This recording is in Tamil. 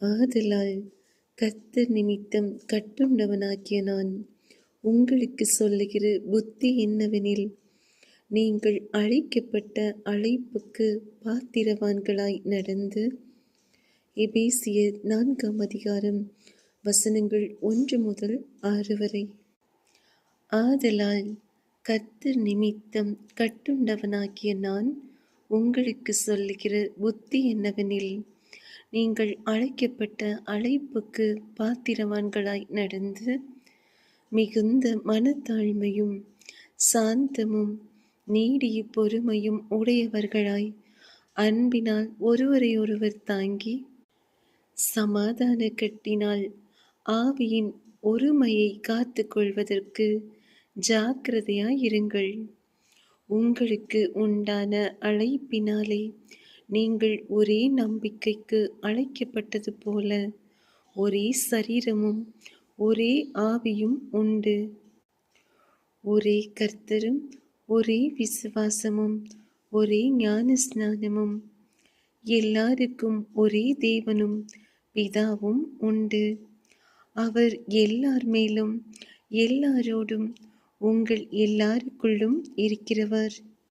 ஆதலால் கர்த்தர் நிமித்தம் கட்டுண்டவனாகிய நான் உங்களுக்கு சொல்லுகிற புத்தி என்னவெனில் நீங்கள் அழைக்கப்பட்ட அழைப்புக்கு பாத்திரவான்களாய் நடந்து எபேசியர் நான்காம் அதிகாரம் வசனங்கள் ஒன்று முதல் ஆறு வரை. ஆதலால் கர்த்தர் நிமித்தம் கட்டுண்டவனாகிய நான் உங்களுக்கு சொல்லுகிற புத்தி என்னவெனில் நீங்கள் அழைக்கப்பட்ட அழைப்புக்கு பாத்திரவான்களாய் நடந்து மிகுந்த மனத்தாழ்மையும் சாந்தமும் நீடிய பொறுமையும் உடையவர்களாய் அன்பினால் ஒருவரையொருவர் தாங்கி சமாதான கட்டினால் ஆவியின் ஒருமையை காத்து கொள்வதற்கு ஜாக்கிரதையாயிருங்கள். உங்களுக்கு உண்டான அழைப்பினாலே நீங்கள் ஒரே நம்பிக்கைக்கு அழைக்கப்பட்டது போல ஒரே சரீரமும் ஒரே ஆவியும் உண்டு. ஒரே கர்த்தரும் ஒரே விசுவாசமும் ஒரே ஞான ஸ்நானமும் எல்லாருக்கும் ஒரே தேவனும் பிதாவும் உண்டு. அவர் எல்லார் மேலும் எல்லாரோடும் உங்கள் எல்லாருக்குள்ளும் இருக்கிறவர்.